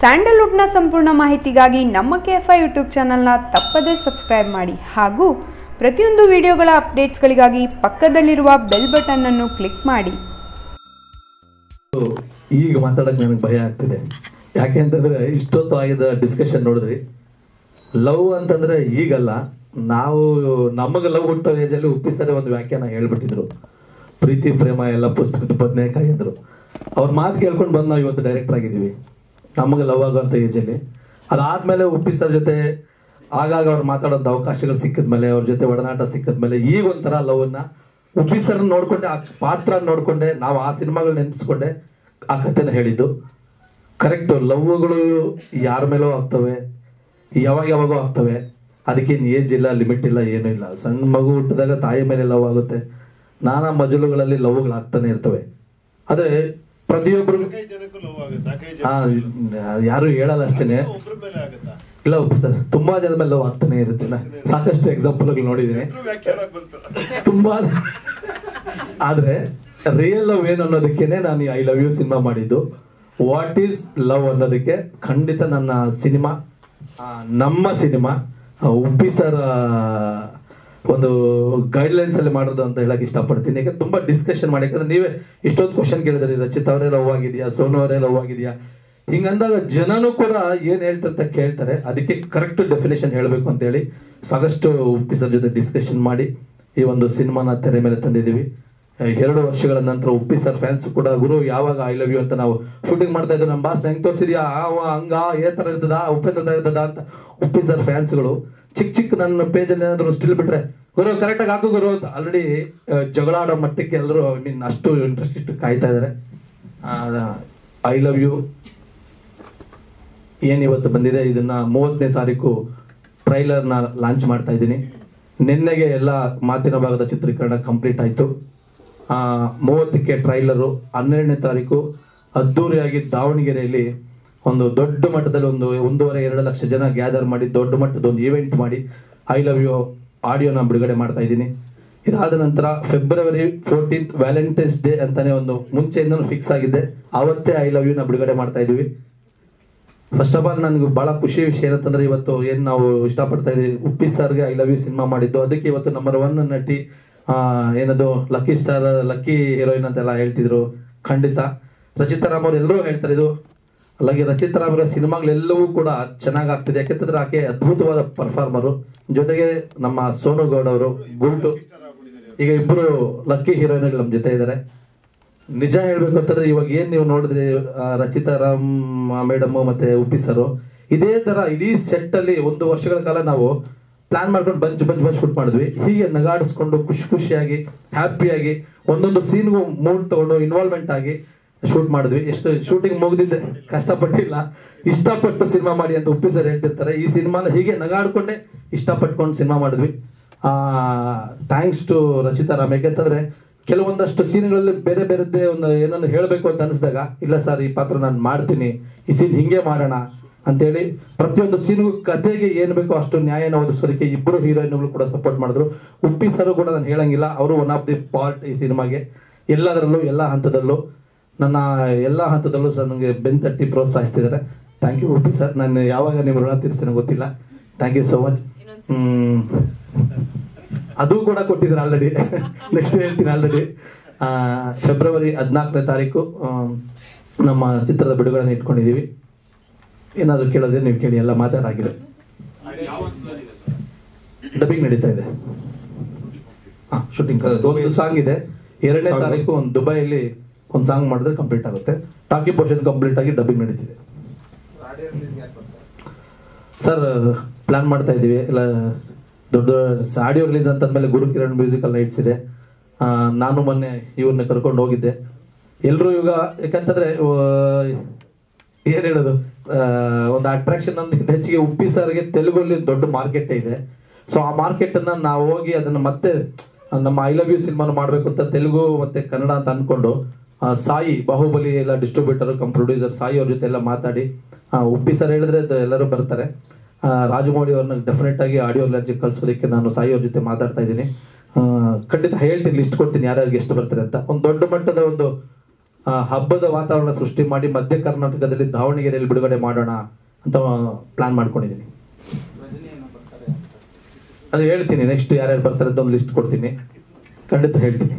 ಸ್ಯಾಂಡಲ್ವುಡ್ನ ಸಂಪೂರ್ಣ ಮಾಹಿತಿಗಾಗಿ ನಮ್ಮ ಕೆ ಎಫ್ ಐ ಯೂಟ್ಯೂಬ್ ಚಾನಲ್ನ ತಪ್ಪದೇ ಸಬ್ಸ್ಕ್ರೈಬ್ ಮಾಡಿ ಹಾಗೂ ಪ್ರತಿಯೊಂದು ವಿಡಿಯೋಗಳ ಅಪ್ಡೇಟ್ಸ್ಗಳಿಗಾಗಿ ಪಕ್ಕದಲ್ಲಿರುವ ಬೆಲ್ ಬಟನ್ ಅನ್ನು ಕ್ಲಿಕ್ ಮಾಡಿ. ಈಗ ಮಾತಾಡಕ್ ನನಗೆ ಭಯ ಆಗ್ತಿದೆ. ಯಾಕೆ ಅಂತಂದ್ರೆ ಇಷ್ಟೊತ್ತು ಆಗಿದ ಡಿಸ್ಕಷನ್ ನೋಡಿದ್ರಿ? ಲವ್ ಅಂತಂದ್ರೆ ಈಗಲ್ಲ. ನಾವು ನಮಗೆ ಲವ್ ಹುಟ್ಟೋ ಅಲ್ಲಿ ಉಪ್ಪಿಸರೆ ಒಂದು ವ್ಯಾಖ್ಯಾನ ಹೇಳ್ಬಿಟ್ಟಿದ್ರು. ಪ್ರೀತಿ, ಪ್ರೇಮ ಎಲ್ಲ ಪುಸ್ತಕದ ಬದನೇಕಾಯಿ ಅಂದ್ರು. ಅವ್ರ ಮಾತು ಕೇಳ್ಕೊಂಡು ಬಂದು ನಾವು ಇವತ್ತು ಡೈರೆಕ್ಟರ್ ಆಗಿದ್ದೀವಿ. ನಮಗೆ ಲವ್ ಆಗೋಂಥ ಏಜಲ್ಲಿ ಅದಾದ್ಮೇಲೆ ಉಪ್ಪಿಸರ್ ಜೊತೆ ಆಗಾಗ ಅವ್ರು ಮಾತಾಡೋದ್ ಅವಕಾಶಗಳು ಸಿಕ್ಕಿದ್ಮೇಲೆ, ಅವ್ರ ಜೊತೆ ಒಡನಾಟ ಸಿಕ್ಕಿದ್ಮೇಲೆ ಈಗ ಒಂಥರ ಲವ್ ಅನ್ನ ಉಪ್ಪಿಸರ್ ನೋಡ್ಕೊಂಡೆ, ಆ ಪಾತ್ರ ನೋಡ್ಕೊಂಡೆ, ನಾವು ಆ ಸಿನಿಮಾಗಳು ನೆನೆಸ್ಕೊಂಡೆ ಆ ಕಥೆನ ಹೇಳಿದ್ದು. ಕರೆಕ್ಟ್ ಲವ್ಗಳು ಯಾರ ಮೇಲೋ ಆಗ್ತವೆ, ಯಾವಾಗ ಯಾವಾಗೋ ಆಗ್ತವೆ. ಅದಕ್ಕೇನು ಏಜ್ ಇಲ್ಲ ಲಿಮಿಟ್ ಇಲ್ಲ, ಏನೂ ಇಲ್ಲ. ಸಣ್ಣ ಮಗು ಹುಟ್ಟಿದಾಗ ತಾಯಿ ಮೇಲೆ ಲವ್ ಆಗುತ್ತೆ. ನಾನಾ ಮಜಲುಗಳಲ್ಲಿ ಲವ್ಗಳು ಆಗ್ತಾನೆ ಇರ್ತವೆ. ಆದ್ರೆ ಪ್ರತಿಯೊಬ್ಬರು ಯಾರು ಹೇಳಲ್ಲ ಅಷ್ಟೇನೆ ಇಲ್ಲ ಸರ್ ತುಂಬಾ ಜನ ಮೇಲೆ ಲವ್ ಆಗ್ತಾನೆ ಇರುತ್ತೆ ಸಾಕಷ್ಟು ಎಕ್ಸಾಂಪಲ್ ನೋಡಿದ್ದೀನಿ. ತುಂಬಾ ಆದ್ರೆ ರಿಯಲ್ ಲವ್ ಏನು ಅನ್ನೋದಕ್ಕೇನೆ ನಾನು ಐ ಲವ್ ಯು ಸಿನಿಮಾ ಮಾಡಿದ್ದು. ವಾಟ್ ಈಸ್ ಲವ್ ಅನ್ನೋದಕ್ಕೆ ಖಂಡಿತ ನನ್ನ ಸಿನಿಮಾ ನಮ್ಮ ಸಿನಿಮಾ ಉಪ್ಪಿ ಸರ್ ಒಂದು ಗೈಡ್ಲೈನ್ಸ್ ಅಲ್ಲಿ ಮಾಡೋದು ಅಂತ ಹೇಳಕ್ ಇಷ್ಟಪಡ್ತೀನಿ. ಯಾಕಂದ್ರೆ ತುಂಬಾ ಡಿಸ್ಕಷನ್ ಮಾಡಿ. ಯಾಕಂದ್ರೆ ನೀವೇ ಇಷ್ಟೊಂದು ಕ್ವಶನ್ ಕೇಳಿದ್ರಿ. ರಚಿತ್ ಅವರೇ ಲವ್ ಆಗಿದೆಯಾ? ಸೋನು ಅವರೇ ಲವ್ ಆಗಿದೆಯಾ? ಹಿಂಗಂದಾಗ ಜನನು ಕೂಡ ಏನ್ ಹೇಳ್ತಾರೆ ಅಂತ ಕೇಳ್ತಾರೆ. ಅದಕ್ಕೆ ಕರೆಕ್ಟ್ ಡೆಫಿನೇಷನ್ ಹೇಳ್ಬೇಕು ಅಂತ ಹೇಳಿ ಸಾಕಷ್ಟು ಉಪ್ಪಿಸರ್ ಜೊತೆ ಡಿಸ್ಕಷನ್ ಮಾಡಿ ಈ ಒಂದು ಸಿನಿಮಾನ ತೆರೆ ಮೇಲೆ ತಂದಿದ್ದೀವಿ. ಅಹ್ ಎರಡು ವರ್ಷಗಳ ನಂತರ ಉಪ್ಪಿ ಸರ್ ಫ್ಯಾನ್ಸ್ ಕೂಡ, ಗುರು, ಯಾವಾಗ ಐ ಲವ್ ಯು ಅಂತ ನಾವು ಶೂಟಿಂಗ್ ಮಾಡ್ತಾ ಇದ್ವಿ ನಮ್ಮ ಬಾಸ್ ಹೆಂಗ್ ತೋರಿಸಿದ್ಯಾ? ಆ ಹಂಗ, ಏ ತರ ಇರ್ತದ? ಉಪ್ಪಿ ತರ ಇರ್ತದ? ಅಂತ ಉಪ್ಪಿ ಸರ್ ಫ್ಯಾನ್ಸ್ಗಳು ಚಿಕ್ಕ ಚಿಕ್ಕ ನನ್ನ ಪೇಜಲ್ಲಿ ಏನಾದ್ರು ಸ್ಟಿಲ್ ಬಿಟ್ರೆ, ಗುರು ಕರೆಕ್ಟಾಗಿ ಹಾಕು ಗುರು ಅಂತ. ಆಲ್ರೆಡಿ ಜಗಳ ಆಡೋ ಮಟ್ಟಕ್ಕೆ ಎಲ್ಲರೂ ಐ ಮೀನ್ ಅಷ್ಟು ಇಂಟ್ರೆಸ್ಟ್ ಇಟ್ಟು ಕಾಯ್ತಾ ಇದಾರೆ. ಐ ಲವ್ ಯು ಏನ್ ಇವತ್ತು ಬಂದಿದೆ, ಇದನ್ನ ಮೂವತ್ತನೇ ತಾರೀಕು ಟ್ರೈಲರ್ನ ಲಾಂಚ್ ಮಾಡ್ತಾ ಇದ್ದೀನಿ. ನಿನ್ನೆಗೆ ಎಲ್ಲ ಮಾತಿನ ಭಾಗದ ಚಿತ್ರೀಕರಣ ಕಂಪ್ಲೀಟ್ ಆಯ್ತು. ಮೂವತ್ತಕ್ಕೆ ಟ್ರೈಲರು ಹನ್ನೆರಡನೇ ತಾರೀಕು ಅದ್ದೂರಿಯಾಗಿ ದಾವಣಗೆರೆಯಲ್ಲಿ ಒಂದು ದೊಡ್ಡ ಮಟ್ಟದಲ್ಲಿ ಒಂದು ಒಂದೂವರೆ, ಎರಡು ಲಕ್ಷ ಜನ ಗ್ಯಾದರ್ ಮಾಡಿ, ದೊಡ್ಡ ಮಟ್ಟದ ಒಂದು ಇವೆಂಟ್ ಮಾಡಿ ಐ ಲವ್ ಯು ಆಡಿಯೋನ ಬಿಡುಗಡೆ ಮಾಡ್ತಾ ಇದ್ದೀನಿ. ಇದಾದ ನಂತರ ಫೆಬ್ರವರಿ ಫೋರ್ಟೀನ್ತ್ ವ್ಯಾಲೆಂಟೈನ್ಸ್ ಡೇ ಅಂತಾನೆ ಒಂದು ಮುಂಚೆಯಿಂದ ಫಿಕ್ಸ್ ಆಗಿದೆ. ಅವತ್ತೇ ಐ ಲವ್ ಯು ನಾ ಬಿಡುಗಡೆ ಮಾಡ್ತಾ ಇದೀವಿ ಫಸ್ಟ್ ಆಫ್ ಆಲ್ ನನಗೆ ಬಹಳ ಖುಷಿ ವಿಷಯ ಏನಂತಂದ್ರೆ ಇವತ್ತು ಏನ್ ನಾವು ಇಷ್ಟಪಡ್ತಾ ಇದೀವಿ ಉಪ್ಪಿ ಸರ್ಗೆ ಐ ಲವ್ ಯು ಸಿನಿಮಾ ಮಾಡಿದ್ದು. ಅದಕ್ಕೆ ಇವತ್ತು ನಂಬರ್ ಒನ್ ನಟಿ ಏನದು ಲಕ್ಕಿ ಸ್ಟಾರ್ ಲಕ್ಕಿ ಹೀರೋಯಿನ್ ಅಂತೆಲ್ಲ ಹೇಳ್ತಿದ್ರು. ಖಂಡಿತ. ರಚಿತಾ ರಾಮ್ ಅವ್ರು ಎಲ್ಲರೂ ಹೇಳ್ತಾರೆ ಇದು అలాగే ರಚಿತಾ ರಾಮ್ ಅವರ ಸಿನಿಮಾಗಳೆಲ್ಲವೂ ಕೂಡ ಚೆನ್ನಾಗಿ ಆಗ್ತಿದೆ ಯಾಕೆಂತಂದ್ರೆ ಆಕೆ ಅದ್ಭುತವಾದ ಪರ್ಫಾರ್ಮರು ಜೊತೆಗೆ ನಮ್ಮ ಸೋನು ಗೌಡ್ ಅವರು ಗುರುಟು ಈಗ ಇಬ್ರು ಲಕ್ಕಿ ಹೀರೋಯಿನ್ಗಳು ನಮ್ಮ ಜೊತೆ ಇದ್ದಾರೆ ನಿಜ ಹೇಳ್ಬೇಕು ಅಂತಂದ್ರೆ ಇವಾಗ ಏನ್ ನೀವು ನೋಡಿದ್ರಿ ಆ, ರಚಿತಾ ರಾಮ್ ಮೇಡಮ್ ಮತ್ತೆ ಉಪ್ಪಿ ಸರ್ ಇದೇ ತರ ಇಡೀ ಸೆಟ್ ಅಲ್ಲಿ ಒಂದು ವರ್ಷಗಳ ಕಾಲ ನಾವು ಪ್ಲಾನ್ ಮಾಡ್ಕೊಂಡು ಬಂಚ್ ಬಂಚ್ ಬಂಚ್ ಶೂಟ್ ಮಾಡಿದ್ವಿ ಹೀಗೆ ನಗಾಡಿಸ್ಕೊಂಡು ಖುಷಿ ಖುಷಿಯಾಗಿ ಹ್ಯಾಪಿಯಾಗಿ ಒಂದೊಂದು ಸೀನ್ಗೂ ಮೂಡ್ ತಗೊಂಡು ಇನ್ವಾಲ್ವ್ಮೆಂಟ್ ಆಗಿ ಶೂಟ್ ಮಾಡಿದ್ವಿ. ಎಷ್ಟು ಶೂಟಿಂಗ್ ಮುಗ್ದಿದ್ದೆ. ಕಷ್ಟಪಟ್ಟಿಲ್ಲ. ಇಷ್ಟಪಟ್ಟು ಸಿನಿಮಾ ಮಾಡಿ ಅಂತ ಉಪ್ಪಿ ಸರ್ ಹೇಳ್ತಿರ್ತಾರೆ. ಈ ಸಿನಿಮಾನ ಹೀಗೆ ನಗಾಡ್ಕೊಂಡೆ ಇಷ್ಟಪಟ್ಕೊಂಡು ಸಿನಿಮಾ ಮಾಡಿದ್ವಿ. ಥ್ಯಾಂಕ್ಸ್ ಟು ರಚಿತಾ ರಾಮ್ ಯಾಕೆಂತಂದ್ರೆ ಕೆಲವೊಂದಷ್ಟು ಸೀನ್ಗಳಲ್ಲಿ ಬೇರೆ ಬೇರೆದ್ದೇ ಒಂದು ಏನನ್ನು ಹೇಳಬೇಕು ಅಂತ ಅನಿಸಿದಾಗ, ಇಲ್ಲ ಸರ್, ಈ ಪಾತ್ರ ನಾನು ಮಾಡ್ತೀನಿ, ಈ ಸೀನ್ ಹಿಂಗೆ ಮಾಡೋಣ ಅಂತೇಳಿ ಪ್ರತಿಯೊಂದು ಸೀನ್ಗೂ ಕಥೆಗೆ ಏನು ಬೇಕೋ ಅಷ್ಟು ನ್ಯಾಯನ ಒದಗಿಸೋದಕ್ಕೆ ಇಬ್ಬರು ಹೀರೋಯಿನ್ಗಳು ಕೂಡ ಸಪೋರ್ಟ್ ಮಾಡಿದ್ರು. ಉಪ್ಪಿ ಸರ್ ಕೂಡ ನಾನು ಹೇಳಂಗಿಲ್ಲ. ಅವರು ಒನ್ ಆಫ್ ದಿ ಪಾರ್ಟ್ ಈ ಸಿನಿಮಾಗೆ. ಎಲ್ಲದರಲ್ಲೂ, ಎಲ್ಲ ಹಂತದಲ್ಲೂ. ನನ್ನ ಎಲ್ಲ ಹಂತದಲ್ಲೂ ಸರ್ ನನಗೆ ಬೆನ್ ತಟ್ಟಿ ಪ್ರೋತ್ಸಾಹಿಸ್ತಿದ್ದಾರೆ. ಥ್ಯಾಂಕ್ ಯು ಉಡುಪಿ ಸರ್ ನಾನು ಯಾವಾಗ ನಿಮ್ಮ ಋಣ ತೀರಿಸ್ತೇನೆ ಗೊತ್ತಿಲ್ಲ. ಥ್ಯಾಂಕ್ ಯು ಸೋ ಮಚ್ ಅದು ಕೂಡ ಕೊಟ್ಟಿದ್ದಾರೆ ಆಲ್ರೆಡಿ ನೆಕ್ಸ್ಟ್ ಹೇಳ್ತೀನಿ ಆಲ್ರೆಡಿ ಫೆಬ್ರವರಿ ಹದಿನಾಲ್ಕನೇ ತಾರೀಕು ನಮ್ಮ ಚಿತ್ರದ ಬಿಡುಗಡೆ ಇಟ್ಕೊಂಡಿದೀವಿ ಏನಾದರೂ ಕೇಳೋದೇ ನೀವು ಕೇಳಿ ಎಲ್ಲ ಮಾತಾಡಾಗಿದೆ. ಡಬ್ಬಿಂಗ್ ನಡೀತಾ ಇದೆ. ಹಾಂ ಶೂಟಿಂಗ್ ಒಂದು ಸಾಂಗ್ ಇದೆ. ಎರಡನೇ. ತಾರೀಕು ಒಂದು ದುಬೈಯಲ್ಲಿ ಒಂದು ಸಾಂಗ್ ಮಾಡಿದ್ರೆ ಕಂಪ್ಲೀಟ್ ಆಗುತ್ತೆ. ಟಾಕಿ ಪೋರ್ಷನ್ ಕಂಪ್ಲೀಟ್ ಆಗಿ ಡಬ್ಬಿಂಗ್ ನಡೀತಿದೆ. ಸರ್ ಪ್ಲಾನ್ ಮಾಡ್ತಾ ಇದೀವಿ ಇಲ್ಲ, ದೊಡ್ಡ ಆಡಿಯೋ ರಿಲೀಸ್ ಅಂತಂದ್ಮೇಲೆ ಗುರು ಕಿರಣ್ ಮ್ಯೂಸಿಕಲ್ ನೈಟ್ಸ್ ಇದೆ. ನಾನು ಮೊನ್ನೆ ಇವ್ರನ್ನ ಕರ್ಕೊಂಡು ಹೋಗಿದ್ದೆ. ಎಲ್ಲರೂ ಇವಾಗ, ಯಾಕಂತಂದ್ರೆ ಏನ್ ಹೇಳೋದು? ಒಂದು ಅಟ್ರಾಕ್ಷನ್ ಅಂತ ಹೆಚ್ಚಿಗೆ ಉಪ್ಪಿ ಸರ್ಗೆ ತೆಲುಗಲ್ಲಿ ದೊಡ್ಡ ಮಾರ್ಕೆಟ್ ಇದೆ. ಸೊ ಆ ಮಾರ್ಕೆಟ್ ಅನ್ನ ನಾವು ಹೋಗಿ ಅದನ್ನ ಮತ್ತೆ, ನಮ್ಮ ಐ ಲವ್ ಯು ಸಿನಿಮಾನು ಮಾಡ್ಬೇಕು ಅಂತ ತೆಲುಗು ಮತ್ತೆ ಕನ್ನಡ ಅಂತ ಅನ್ಕೊಂಡು ಸಾಯಿ, ಬಾಹುಬಲಿ ಎಲ್ಲ ಡಿಸ್ಟ್ರಿಬ್ಯೂಟರ್ ಕಮ್ ಪ್ರೊಡ್ಯೂಸರ್ ಸಾಯಿ ಅವ್ರ ಜೊತೆ ಎಲ್ಲ ಮಾತಾಡಿ. ಉಪ್ಪಿ ಸರ್ ಹೇಳಿದ್ರೆ ಎಲ್ಲರೂ ಬರ್ತಾರೆ. ರಾಜಮೌಳಿ ಅವ್ರನ್ನ ಡೆಫಿನೆಟ್ ಆಗಿ ಆಡಿಯೋ ಲಾಂಚ್ ಕಳ್ಸೋದಕ್ಕೆ ನಾನು ಸಾಯಿ ಅವ್ರ ಜೊತೆ ಮಾತಾಡ್ತಾ ಇದ್ದೀನಿ. ಖಂಡಿತ ಹೇಳ್ತೀನಿ ಲಿಸ್ಟ್ ಕೊಡ್ತೀನಿ ಯಾರ್ಯಾರಿಗೆ ಎಷ್ಟು ಬರ್ತಾರೆ ಅಂತ. ಒಂದು ದೊಡ್ಡ ಮಟ್ಟದ ಒಂದು ಹಬ್ಬದ ವಾತಾವರಣ ಸೃಷ್ಟಿ ಮಾಡಿ ಮಧ್ಯ ಕರ್ನಾಟಕದಲ್ಲಿ ದಾವಣಗೆರೆಯಲ್ಲಿ ಬಿಡುಗಡೆ ಮಾಡೋಣ ಅಂತ ಪ್ಲಾನ್ ಮಾಡ್ಕೊಂಡಿದ್ದೀನಿ. ಅದು ಹೇಳ್ತೀನಿ ನೆಕ್ಸ್ಟ್ ಯಾರ್ಯಾರು ಬರ್ತಾರೆ ಅಂತ ಒಂದು ಲಿಸ್ಟ್ ಕೊಡ್ತೀನಿ. ಖಂಡಿತ ಹೇಳ್ತೀನಿ.